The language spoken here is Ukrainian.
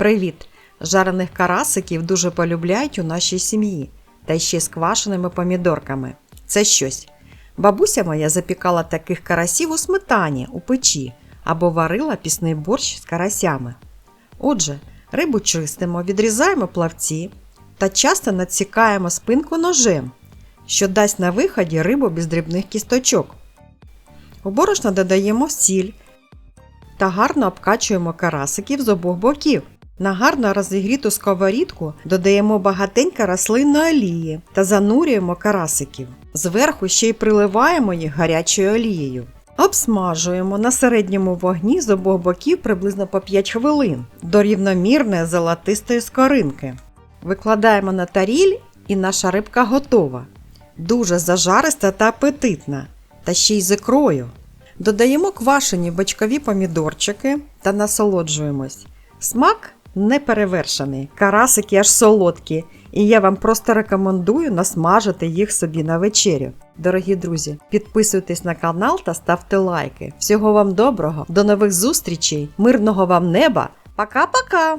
Привіт! Жарених карасиків дуже полюбляють у нашій сім'ї, та ще з квашеними помідорками. Це щось. Бабуся моя запікала таких карасів у сметані у печі або варила пісний борщ з карасями. Отже, рибу чистимо, відрізаємо плавці та часто надсікаємо спинку ножем, що дасть на виході рибу без дрібних кісточок. У борошно додаємо сіль та гарно обкачуємо карасиків з обох боків. На гарно розігріту сковорідку додаємо багатенько рослинної олії та занурюємо карасиків. Зверху ще й приливаємо їх гарячою олією. Обсмажуємо на середньому вогні з обох боків приблизно по 5 хвилин до рівномірної золотистої скоринки. Викладаємо на таріль і наша рибка готова. Дуже зажариста та апетитна, та ще й з ікрою. Додаємо квашені бочкові помідорчики та насолоджуємось. Смак неперевершений, карасики аж солодкі, і я вам просто рекомендую насмажити їх собі на вечерю. Дорогі друзі, підписуйтесь на канал та ставте лайки. Всього вам доброго, до нових зустрічей, мирного вам неба. Пока-пока!